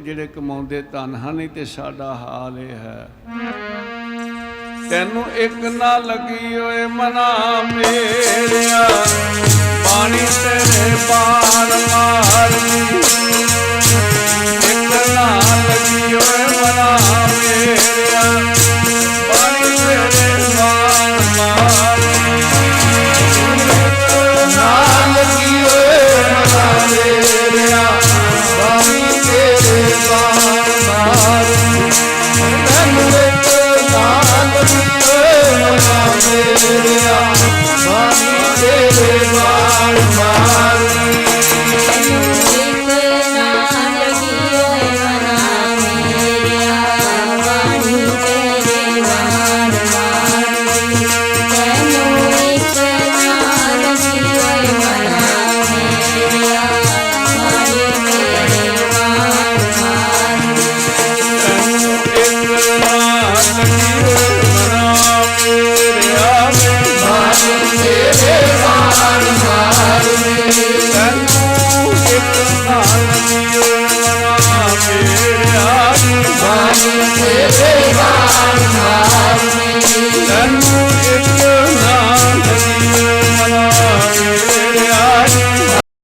ਜਿਹੜੇ ਕਮਾਉਂਦੇ ਧਨ ਹਨ ਤੇ ਸਾਡਾ ਹਾਲ ਇਹ ਹੈ। ਤੈਨੂੰ ਇੱਕ ਨਾ ਲੱਗੀ ਓਏ ਮਨਾ ਮੇਰਿਆ ਪਾਣੀ ਤੇਰੇ ਬਾਣ ਮਾਰਨੀ